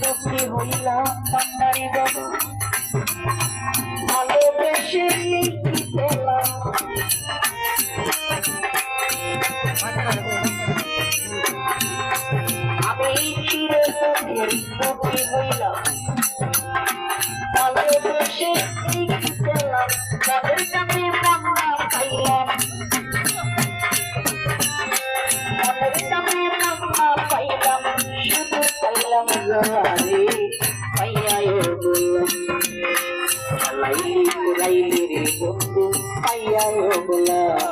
তোকে হইলাম পান্ডারি বাবু। ভালোবেসে আমি চির তোকে হইলাম। ভালোবেসে ಗಾರಿ ಅಯ್ಯೋ ಲೈಲಿ ಲೈಲಿ ರೀ ಬಂದು ಅಯ್ಯೋ ಗುಲಾಬಿ